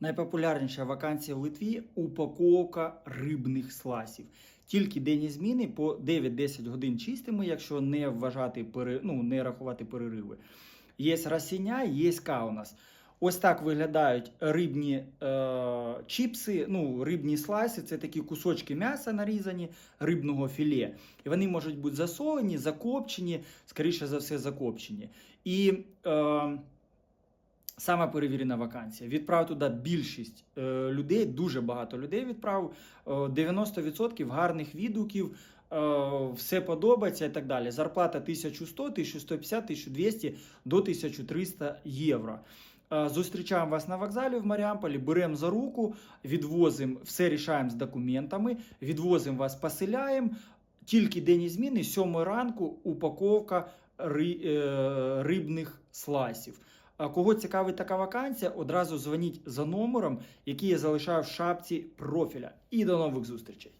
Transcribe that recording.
Найпопулярніша вакансія в Литві упаковка рибних сласів. Тільки денні зміни по 9-10 годин чистими, якщо не вважати пере, ну, не рахувати перериви. Є расіня, є каунас. Ось так виглядають рибні е, чіпси, ну, рибні слайси. Це такі кусочки м'яса нарізані, рибного філе. І вони можуть бути засолені, закопчені, скоріше за все, закопчені. І е, сама перевірена вакансія. Відправ туди більшість е, людей, дуже багато людей відправив. Е, 90% гарних відгуків. е, Все подобається і так далі. Зарплата 1100, 1150, 1200 до 1300 євро. Е, Зустрічаємо вас на вокзалі в Маріамполі, беремо за руку, відвозимо, все рішаємо з документами, відвозимо вас, поселяємо. Тільки день і зміни, 7 ранку, упаковка е, рибних слайсів. Кого цікавить така вакансія, одразу дзвоніть за номером, який я залишаю в шапці профіля. І до нових зустрічей!